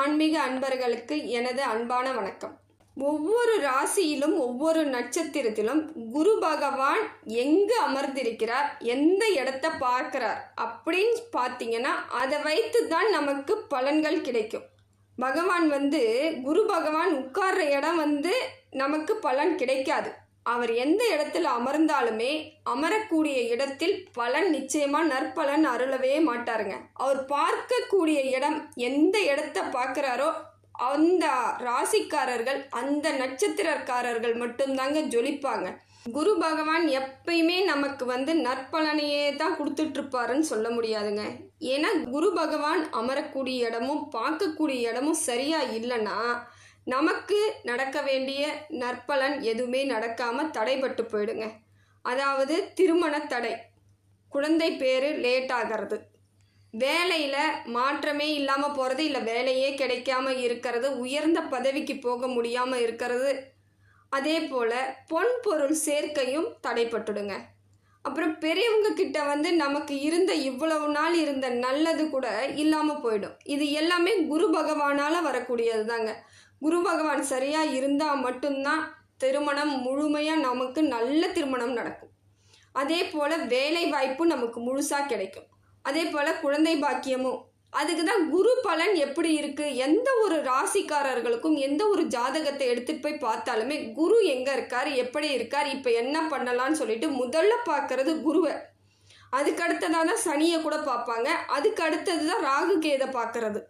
ஆன்மீக அன்பர்களுக்கு எனது அன்பான வணக்கம். ஒவ்வொரு ராசியிலும் ஒவ்வொரு நட்சத்திரத்திலும் குரு பகவான் எங்கு அமர்ந்திருக்கிறார் எந்த இடத்த பார்க்கிறார் அப்படின்னு பார்த்தீங்கன்னா அதை வைத்து தான் நமக்கு பலன்கள் கிடைக்கும். பகவான் வந்து குரு பகவான் உட்கார்ற இடம் வந்து நமக்கு பலன் கிடைக்காது. அவர் எந்த இடத்துல அமர்ந்தாலுமே அமரக்கூடிய இடத்தில் பலன் நிச்சயமாக நற்பலன் அருளவே மாட்டாருங்க. அவர் பார்க்கக்கூடிய இடம் எந்த இடத்த பார்க்குறாரோ அந்த ராசிக்காரர்கள் அந்த நட்சத்திரக்காரர்கள் மட்டும்தாங்க ஜொலிப்பாங்க. குரு பகவான் எப்பயுமே நமக்கு வந்து நற்பலனையே தான் கொடுத்துட்ருப்பாருன்னு சொல்ல முடியாதுங்க. ஏன்னா குரு பகவான் அமரக்கூடிய இடமும் பார்க்கக்கூடிய இடமும் சரியாக இல்லைன்னா நமக்கு நடக்க வேண்டிய நற்பலன் எதுவுமே நடக்காமல் தடைபட்டு போயிடுங்க. அதாவது திருமண தடை. குழந்தை பேர் லேட் ஆகிறது. வேலையில் மாற்றமே இல்லாமல் போகிறது இல்லை வேலையே கிடைக்காம இருக்கிறது உயர்ந்த பதவிக்கு போக முடியாமல் இருக்கிறது. அதே போல் பொன் பொருள் சேர்க்கையும் தடைப்பட்டுடுங்க அப்புறம் பெரியவங்க கிட்ட வந்து நமக்கு இருந்த இவ்வளவு நாள் இருந்த நல்லது கூட இல்லாமல் போயிடும். இது எல்லாமே குரு பகவானால் வரக்கூடியது தாங்க குரு பகவான் சரியாக இருந்தால் மட்டும்தான் திருமணம் முழுமையாக நமக்கு நல்ல திருமணம் நடக்கும். அதே போல் வேலை வாய்ப்பு நமக்கு முழுசாக கிடைக்கும். அதே போல் குழந்தை பாக்கியமும். அதுக்கு தான் குரு பலன் எப்படி இருக்கு? எந்த ஒரு ராசிக்காரர்களுக்கும் எந்த ஒரு ஜாதகத்தை எடுத்துட்டு போய் பார்த்தாலுமே குரு எங்க இருக்கார்? எப்படி இருக்கார்? இப்போ என்ன பண்ணலாம்னு சொல்லிட்டு முதல்ல பார்க்கறது குருவை. அதுக்கு அடுத்ததாக தான் சனியை கூட பார்ப்பாங்க. அதுக்கு அடுத்தது தான் ராகு கேதை பார்க்கறது.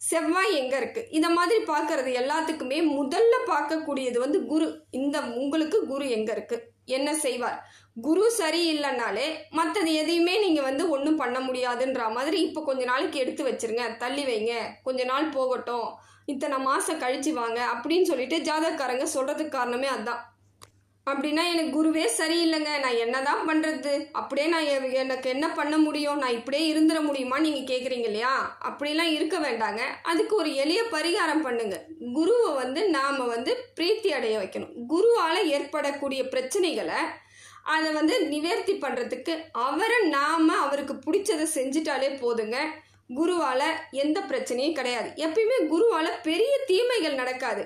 செவ்வாய் எங்கே இருக்குது இந்த மாதிரி பார்க்குறது எல்லாத்துக்குமே முதல்ல பார்க்கக்கூடியது வந்து குரு. இந்த உங்களுக்கு குரு எங்கே இருக்குது என்ன செய்வார்? குரு சரியில்லைனாலே மற்றது எதையுமே நீங்கள் வந்து ஒன்றும் பண்ண முடியாதுன்ற மாதிரி இப்போ கொஞ்ச நாளைக்கு எடுத்து வச்சிருங்க. தள்ளி வைங்க. கொஞ்ச நாள் போகட்டும். இத்தனை மாதம் கழிச்சு வாங்க அப்படின்னு சொல்லிட்டு ஜாதகக்காரங்க சொல்கிறதுக்கு காரணமே அதுதான் அப்படின்னா எனக்கு குருவே சரியில்லைங்க. நான் என்னதான் பண்ணுறது அப்படியே நான் எனக்கு என்ன பண்ண முடியும்? நான் இப்படியே இருந்துட முடியுமா நீங்கள் கேட்குறீங்க இல்லையா? அப்படிலாம் இருக்க வேண்டாங்க. அதுக்கு ஒரு எளிய பரிகாரம் பண்ணுங்க. குருவை வந்து நாம் வந்து பிரீத்தி அடைய வைக்கணும். குருவால் ஏற்படக்கூடிய பிரச்சனைகளை அதை வந்து நிவர்த்தி பண்ணுறதுக்கு அவரை நாம் அவருக்கு பிடிச்சதை செஞ்சிட்டாலே போதுங்க. குருவால் எந்த பிரச்சனையும் கிடையாது. எப்பயுமே குருவால் பெரிய தீமைகள் நடக்காது.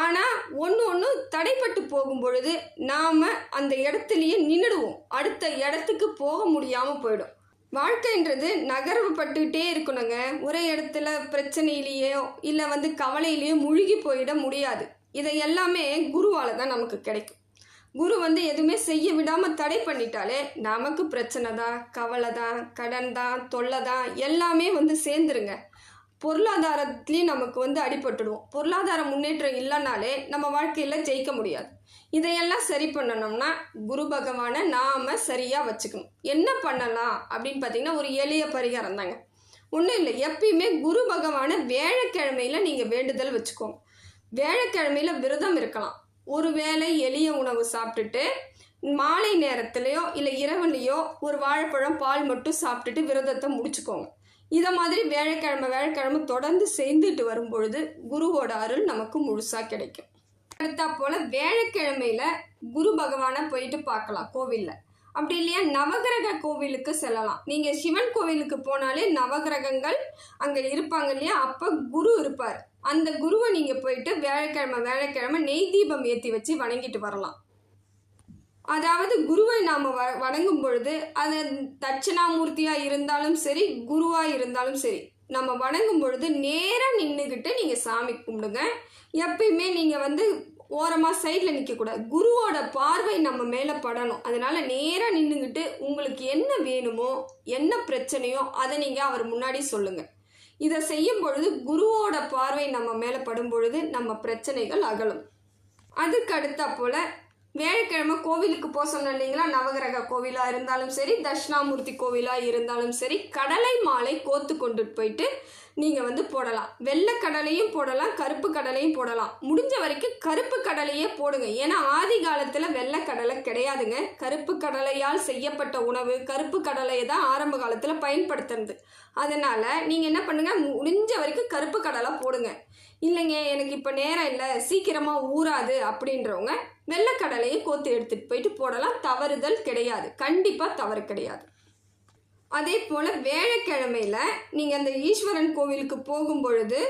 ஆனால் ஒன்று ஒன்று தடைப்பட்டு போகும் பொழுது நாம் அந்த இடத்துலையே நின்றுடுவோம் அடுத்த இடத்துக்கு போக முடியாமல் போயிடும். வாழ்க்கைன்றது நகர்வுப்பட்டுக்கிட்டே இருக்கணுங்க. ஒரே இடத்துல பிரச்சனையிலேயோ இல்லை வந்து கவலையிலேயோ முழுகி போயிட முடியாது. இதை எல்லாமே குருவால் தான் நமக்கு கிடைக்கும். குரு வந்து எதுவுமே செய்ய விடாமல் தடை பண்ணிட்டாலே நமக்கு பிரச்சனை தான் கவலை தான் கடன் தான் தொல்லை தான் எல்லாமே வந்து சேர்ந்துருங்க. பொருளாதாரத்துலேயும் நமக்கு வந்து அடிபட்டுடுவோம். பொருளாதார முன்னேற்றம் இல்லைனாலே நம்ம வாழ்க்கையில் ஜெயிக்க முடியாது. இதையெல்லாம் சரி பண்ணணும்னா குரு பகவானை நாம் சரியாக வச்சுக்கணும். என்ன பண்ணலாம் அப்படின்னு பார்த்தீங்கன்னா ஒரு எளிய பரிகாரம் தாங்க. ஒன்றும் இல்லை எப்பயுமே குரு பகவானை வேலைக்கிழமையில் நீங்கள் வேண்டுதல் வச்சுக்கோங்க. வேலைக்கிழமையில் விரதம் இருக்கலாம். ஒரு வேளை எளிய உணவு சாப்பிட்டுட்டு மாலை நேரத்துலையோ இல்லை இரவுலையோ ஒரு வாழைப்பழம் பால் மட்டும் சாப்பிட்டுட்டு விரதத்தை முடிச்சுக்கோங்க. இதை மாதிரி வேலைக்கிழமை வேலைக்கிழமை தொடர்ந்து செய்துட்டு வரும் பொழுது குருவோட அருள் நமக்கு முழுசாக கிடைக்கும். அடுத்தா போல் வேலைக்கிழமையில் குரு பகவானை போயிட்டு பார்க்கலாம் கோவிலில். அப்படி இல்லையா? நவகிரக கோவிலுக்கு செல்லலாம். நீங்கள் சிவன் கோவிலுக்கு போனாலே நவகிரகங்கள் அங்கே இருப்பாங்க இல்லையா? அப்போ குரு இருப்பார். அந்த குருவை நீங்கள் போயிட்டு வேலைக்கிழமை வேலைக்கிழமை நெய் தீபம் ஏற்றி வச்சு வணங்கிட்டு வரலாம். அதாவது குருவை நாம் வ வணங்கும் பொழுது அது தட்சிணாமூர்த்தியாக இருந்தாலும் சரி குருவாக இருந்தாலும் சரி நம்ம வணங்கும் பொழுது நேராக நின்றுக்கிட்டு நீங்கள் சாமி கும்பிடுங்க. எப்பயுமே நீங்கள் வந்து ஓரமாக சைடில் நிற்கக்கூடாது குருவோட பார்வை நம்ம மேலே படணும். அதனால் நேராக நின்றுக்கிட்டு உங்களுக்கு என்ன வேணுமோ என்ன பிரச்சனையோ அதை நீங்கள் அவர் முன்னாடி சொல்லுங்கள் இதை செய்யும் பொழுது குருவோட பார்வை நம்ம மேலே படும் பொழுது நம்ம பிரச்சனைகள் அகலும். அதுக்கு அடுத்தா போல வேலைக்கிழமை கோவிலுக்கு போக சொன்னேன் இல்லைங்களா? நவகிரக கோவிலாக இருந்தாலும் சரி தட்சிணாமூர்த்தி கோவிலாக இருந்தாலும் சரி கடலை மாலை கோத்து கொண்டுட்டு போயிட்டு நீங்கள் வந்து போடலாம். வெள்ளை கடலையும் போடலாம் கருப்பு கடலையும் போடலாம். முடிஞ்ச வரைக்கும் கருப்பு கடலையே போடுங்க. ஏன்னா ஆதி காலத்தில் வெள்ளை கடலை கிடையாதுங்க. கருப்பு கடலையால் செய்யப்பட்ட உணவு கருப்பு கடலையை தான் ஆரம்ப காலத்தில் பயன்படுத்துறது அதனால் நீங்கள் என்ன பண்ணுங்கள் முடிஞ்ச வரைக்கும் கருப்பு கடலை போடுங்க. இல்லைங்க எனக்கு இப்போ நேரம் இல்லை. சீக்கிரமாக ஊறாது அப்படின்றவங்க வெள்ளக்கடலையை கோத்து எடுத்துகிட்டு போயிட்டு போடலாம். தவறுதல் கிடையாது. கண்டிப்பாக தவறு கிடையாது. அதே போல் வேலைக்கிழமையில் நீங்கள் அந்த ஈஸ்வரன் கோவிலுக்கு போகும் பொழுது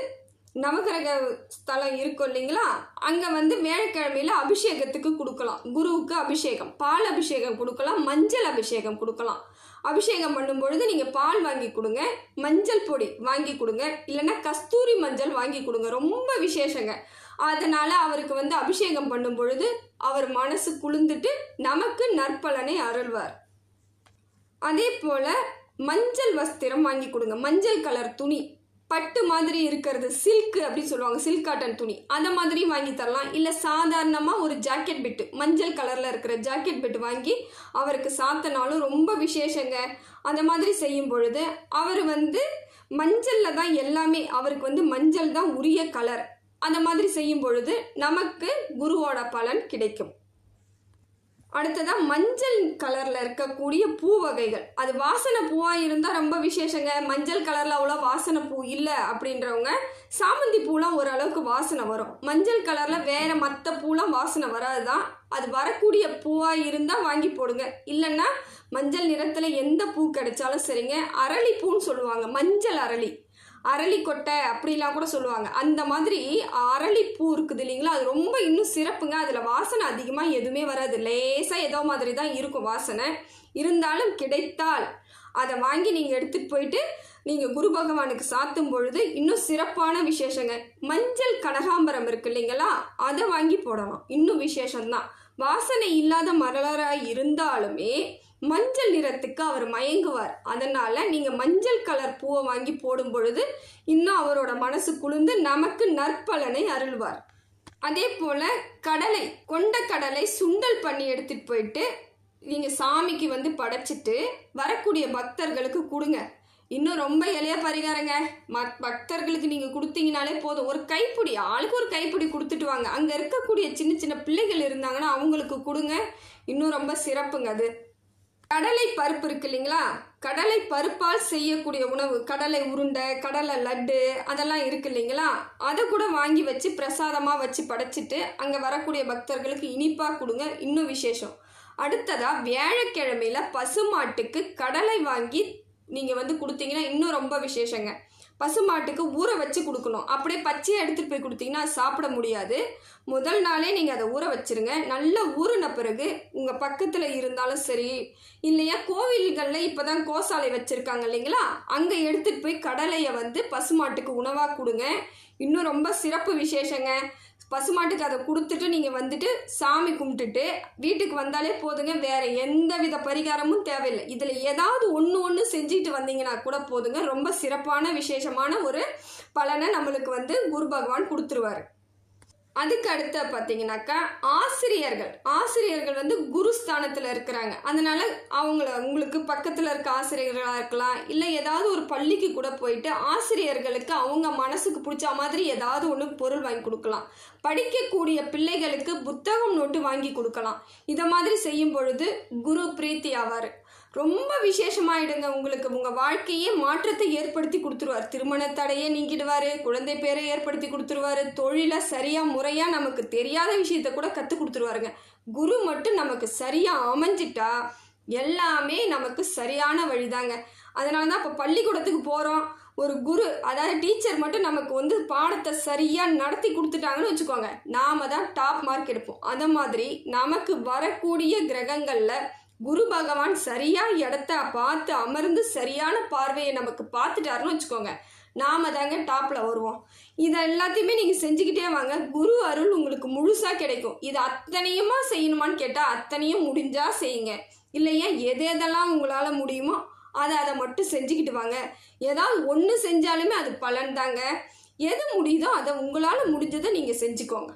நவகிரக ஸ்தலம் இருக்கும் இல்லைங்களா? அங்கே வந்து வேலைக்கிழமையில் அபிஷேகத்துக்கு கொடுக்கலாம். குருவுக்கு அபிஷேகம் பால் அபிஷேகம் கொடுக்கலாம் மஞ்சள் அபிஷேகம் கொடுக்கலாம். அபிஷேகம் பண்ணும் பொழுது நீங்கள் பால் வாங்கி கொடுங்க மஞ்சள் பொடி வாங்கி கொடுங்க இல்லைன்னா கஸ்தூரி மஞ்சள் வாங்கி கொடுங்க. ரொம்ப விசேஷங்க. அதனால் அவருக்கு வந்து அபிஷேகம் பண்ணும் பொழுது அவர் மனசு குளிர்ந்துட்டு நமக்கு நற்பலனை அருள்வார். அதே போல் மஞ்சள் வஸ்திரம் வாங்கி கொடுங்க. மஞ்சள் கலர் துணி பட்டு மாதிரி இருக்கிறது சில்க் அப்படின்னு சொல்லுவாங்க சில்க் காட்டன் துணி. அந்த மாதிரி வாங்கி தரலாம். இல்லை சாதாரணமாக ஒரு ஜாக்கெட் பிட்டு மஞ்சள் கலரில் இருக்கிற ஜாக்கெட் பிட்டு வாங்கி அவருக்கு சாத்தனாலும் ரொம்ப விசேஷங்க. அந்த மாதிரி செய்யும் பொழுது அவர் வந்து மஞ்சளில் தான் எல்லாமே அவருக்கு வந்து மஞ்சள் தான் உரிய கலர் அந்த மாதிரி செய்யும் பொழுது நமக்கு குருவோட பலன் கிடைக்கும். அடுத்ததாக மஞ்சள் கலரில் இருக்கக்கூடிய பூ வகைகள். அது வாசனை பூவாக இருந்தால் ரொம்ப விசேஷங்க. மஞ்சள் கலரில் அவ்வளோ வாசனை பூ இல்லை அப்படின்றவங்க சாமந்தி பூலாம் ஓரளவுக்கு வாசனை வரும். மஞ்சள் கலரில் வேறு மற்ற பூலாம் வாசனை வராது தான் அது வரக்கூடிய பூவாக இருந்தால் வாங்கி போடுங்க. இல்லைன்னா மஞ்சள் நிறத்தில் எந்த பூ கிடைச்சாலும் சரிங்க. அரளி பூன்னு சொல்லுவாங்க. மஞ்சள் அரளி. அரளி கொட்டை அப்படிலாம் கூட சொல்லுவாங்க. அந்த மாதிரி அரளிப்பூ இருக்குது இல்லைங்களா? அது ரொம்ப இன்னும் சிறப்புங்க. அதில் வாசனை அதிகமாக எதுவுமே வராது. லேசாக ஏதோ மாதிரி தான் இருக்கும் வாசனை. இருந்தாலும் கிடைத்தால் அதை வாங்கி நீங்கள் எடுத்துகிட்டு போயிட்டு நீங்கள் குரு பகவானுக்கு சாத்தும் பொழுது இன்னும் சிறப்பான விசேஷங்க. மஞ்சள் கனகாம்பரம் இருக்கு இல்லைங்களா? அதை வாங்கி போடலாம். இன்னும் விசேஷம்தான். வாசனை இல்லாத மலராக இருந்தாலுமே மஞ்சள் நிறத்துக்கு அவர் மயங்குவார். அதனால் நீங்கள் மஞ்சள் கலர் பூவை வாங்கி போடும் பொழுது இன்னும் அவரோட மனசு குளிர்ந்து நமக்கு நற்பலனை அருள்வார். அதே போல் கடலை கொண்ட கடலை சுண்டல் பண்ணி எடுத்துகிட்டு போயிட்டு நீங்கள் சாமிக்கு வந்து படைச்சிட்டு வரக்கூடிய பக்தர்களுக்கு கொடுங்க. இன்னும் ரொம்ப எளிய பரிகாரங்க. ம- பக்தர்களுக்கு நீங்கள் கொடுத்தீங்கனாலே போதும். ஒரு கைப்பிடி ஆளுக்கு ஒரு கைப்பிடி கொடுத்துட்டு வாங்க. அங்கே இருக்கக்கூடிய சின்ன சின்ன பிள்ளைகள் இருந்தாங்கன்னா அவங்களுக்கு கொடுங்க. இன்னும் ரொம்ப சிறப்புங்க அது. கடலை பருப்பு இருக்கு இல்லைங்களா? கடலை பருப்பால் செய்யக்கூடிய உணவு கடலை உருண்டை கடலை லட்டு அதெல்லாம் இருக்கு இல்லைங்களா? அதை கூட வாங்கி வச்சு பிரசாதமாக வச்சு படைச்சிட்டு அங்கே வரக்கூடிய பக்தர்களுக்கு இனிப்பாக கொடுங்க. இன்னும் விசேஷம். அடுத்ததா வியாழக்கிழமையில பசுமாட்டுக்கு கடலை வாங்கி நீங்கள் வந்து கொடுத்தீங்கன்னா இன்னும் ரொம்ப விசேஷங்க. பசுமாட்டுக்கு ஊற வச்சு கொடுக்கணும். அப்படியே பச்சையை எடுத்துகிட்டு போய் கொடுத்தீங்கன்னா அது சாப்பிட முடியாது. முதல் நாளே நீங்கள் அதை ஊற வச்சிருங்க. நல்லா ஊறின பிறகு உங்கள் பக்கத்தில் இருந்தாலும் சரி இல்லையா கோவில்களில் இப்போ தான் கோசாலை வச்சுருக்காங்க இல்லைங்களா? அங்கே எடுத்துகிட்டு போய் கடலையை வந்து பசுமாட்டுக்கு உணவாக கொடுங்க. இன்னும் ரொம்ப சிறப்பு விசேஷங்க. பசுமாட்டுக்கு அதை கொடுத்துட்டு நீங்கள் வந்துட்டு சாமி கும்பிட்டுட்டு வீட்டுக்கு வந்தாலே போதுங்க. வேறு எந்த வித பரிகாரமும் தேவையில்லை. இதில் ஏதாவது ஒன்று ஒன்று செஞ்சுட்டு வந்தீங்கன்னா கூட போதுங்க. ரொம்ப சிறப்பான விசேஷமான ஒரு பலனை நம்மளுக்கு வந்து குரு பகவான் கொடுத்துருவாரு. அதுக்கு அடுத்த பார்த்தீங்கன்னாக்கா ஆசிரியர்கள். ஆசிரியர்கள் வந்து குருஸ்தானத்தில் இருக்கிறாங்க. அதனால அவங்கள உங்களுக்கு பக்கத்தில் இருக்க ஆசிரியர்களாக இருக்கலாம் இல்லை ஏதாவது ஒரு பள்ளிக்கு கூட போயிட்டு ஆசிரியர்களுக்கு அவங்க மனசுக்கு பிடிச்ச மாதிரி ஏதாவது ஒன்று பொருள் வாங்கி கொடுக்கலாம். படிக்கக்கூடிய பிள்ளைகளுக்கு புத்தகம் நோட்டு வாங்கி கொடுக்கலாம். இதை மாதிரி செய்யும் பொழுது குரு பிரீத்தி ஆவார். ரொம்ப விசேஷமாயிடுங்க உங்களுக்கு உங்கள் வாழ்க்கையே மாற்றத்தை ஏற்படுத்தி கொடுத்துருவார். திருமண தடையை குழந்தை பேரை ஏற்படுத்தி கொடுத்துருவாரு தொழிலை சரியாக முறையாக நமக்கு தெரியாத விஷயத்த கூட கற்றுக் கொடுத்துருவாருங்க. குரு மட்டும் நமக்கு சரியாக அமைஞ்சிட்டா எல்லாமே நமக்கு சரியான வழிதாங்க. அதனால தான் இப்போ பள்ளிக்கூடத்துக்கு போகிறோம் ஒரு குரு அதாவது டீச்சர் மட்டும் நமக்கு வந்து பாடத்தை சரியாக நடத்தி கொடுத்துட்டாங்கன்னு வச்சுக்கோங்க. நாம தான் டாப் மார்க் எடுப்போம். அந்த மாதிரி நமக்கு வரக்கூடிய கிரகங்களில் குரு பகவான் சரியா இடத்த பார்த்து அமர்ந்து சரியான பார்வையை நமக்கு பார்த்துட்டாருன்னு வச்சுக்கோங்க. நாம தாங்க டாப்ல வருவோம். இதை எல்லாத்தையுமே நீங்க செஞ்சுக்கிட்டே வாங்க. குரு அருள் உங்களுக்கு முழுசா கிடைக்கும். இது அத்தனையுமா செய்யணுமான்னு கேட்டா அத்தனையும் முடிஞ்சா செய்யுங்க. இல்லையா? எது எதெல்லாம் உங்களால முடியுமோ அதை அதை மட்டும் செஞ்சுக்கிட்டு வாங்க. ஏதாவது ஒன்று செஞ்சாலுமே அது பலன் தாங்க. எது முடியுதோ அதை உங்களால் முடிஞ்சதை நீங்கள் செஞ்சுக்கோங்க.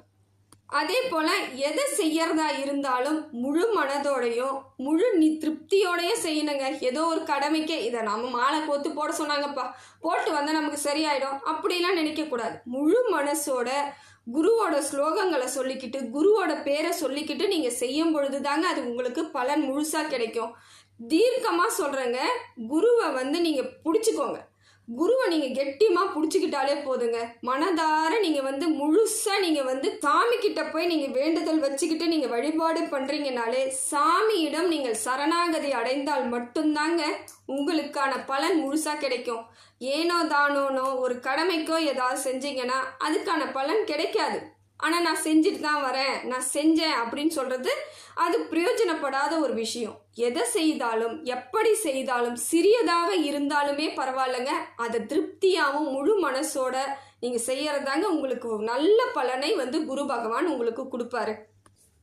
அதே போல் எதை செய்யறதா இருந்தாலும் முழு மனதோடையும் முழு நி திருப்தியோடையும் செய்யணுங்க. ஏதோ ஒரு கடமைக்கே இதை நம்ம மாலை கோத்து போட சொன்னாங்கப்பா போட்டு வந்தால் நமக்கு சரியாயிடும். அப்படிலாம் நினைக்கக்கூடாது. முழு மனசோட குருவோட ஸ்லோகங்களை சொல்லிக்கிட்டு குருவோட பேரை சொல்லிக்கிட்டு நீங்கள் செய்யும் பொழுது தாங்க அது உங்களுக்கு பலன் முழுசாக கிடைக்கும். தீர்க்கமாக சொல்கிறேங்க குருவை வந்து நீங்கள் பிடிச்சிக்கோங்க. குருவை நீங்கள் கெட்டியமாக பிடிச்சிக்கிட்டாலே போதுங்க. மனதார நீங்கள் வந்து முழுசாக நீங்கள் வந்து சாமி கிட்ட போய் நீங்கள் வேண்டுதல் வச்சுக்கிட்டு நீங்கள் வழிபாடு பண்ணுறீங்கனாலே சாமியிடம் நீங்கள் சரணாகதி அடைந்தால் மட்டும்தாங்க உங்களுக்கான பலன் முழுசாக கிடைக்கும். ஏனோ தானோனோ ஒரு கடமைக்கோ ஏதாவது செஞ்சீங்கன்னா அதுக்கான பலன் கிடைக்காது. ஆனால் நான் செஞ்சுட்டு தான் வரேன் நான் செஞ்சேன் அப்படின்னு சொல்கிறது அது பிரயோஜனப்படாத ஒரு விஷயம். எதை செய்தாலும் எப்படி செய்தாலும் சிறியதாக இருந்தாலுமே பரவாயில்லைங்க. அதை திருப்தியாகவும் முழு மனசோட நீங்கள் செய்யறதாங்க உங்களுக்கு நல்ல பலனை வந்து குரு பகவான் உங்களுக்கு கொடுப்பாரு.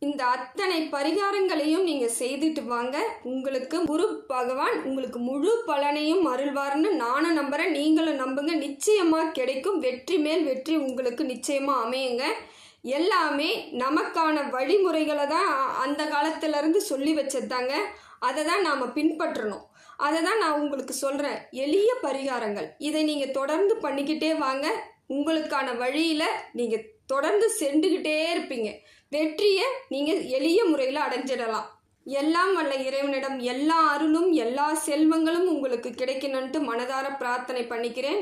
இந்த அத்தனை பரிகாரங்களையும் நீங்கள் செய்துட்டு வாங்க. உங்களுக்கு குரு பகவான் உங்களுக்கு முழு பலனையும் அருள்வார்னு நானும் நம்புகிறேன் நீங்களும் நம்புங்க. நிச்சயமாக கிடைக்கும். வெற்றி மேல் வெற்றி உங்களுக்கு நிச்சயமாக அமையுங்க. எல்லாமே நமக்கான வழிமுறைகளை தான் அந்த காலத்திலேருந்து சொல்லி வச்சதாங்க அதை தான் நாம் பின்பற்றணும். அதை தான் நான் உங்களுக்கு சொல்கிறேன் எளிய பரிகாரங்கள். இதை நீங்கள் தொடர்ந்து பண்ணிக்கிட்டே வாங்க. உங்களுக்கான வழியில் நீங்கள் தொடர்ந்து சென்றுக்கிட்டே இருப்பீங்க. வெற்றியை நீங்கள் எளிய முறையில் அடைஞ்சிடலாம். எல்லாம் வல்ல இறைவனிடம் எல்லா அருளும் எல்லா செல்வங்களும் உங்களுக்கு கிடைக்கணுன்ட்டு மனதார பிரார்த்தனை பண்ணிக்கிறேன்.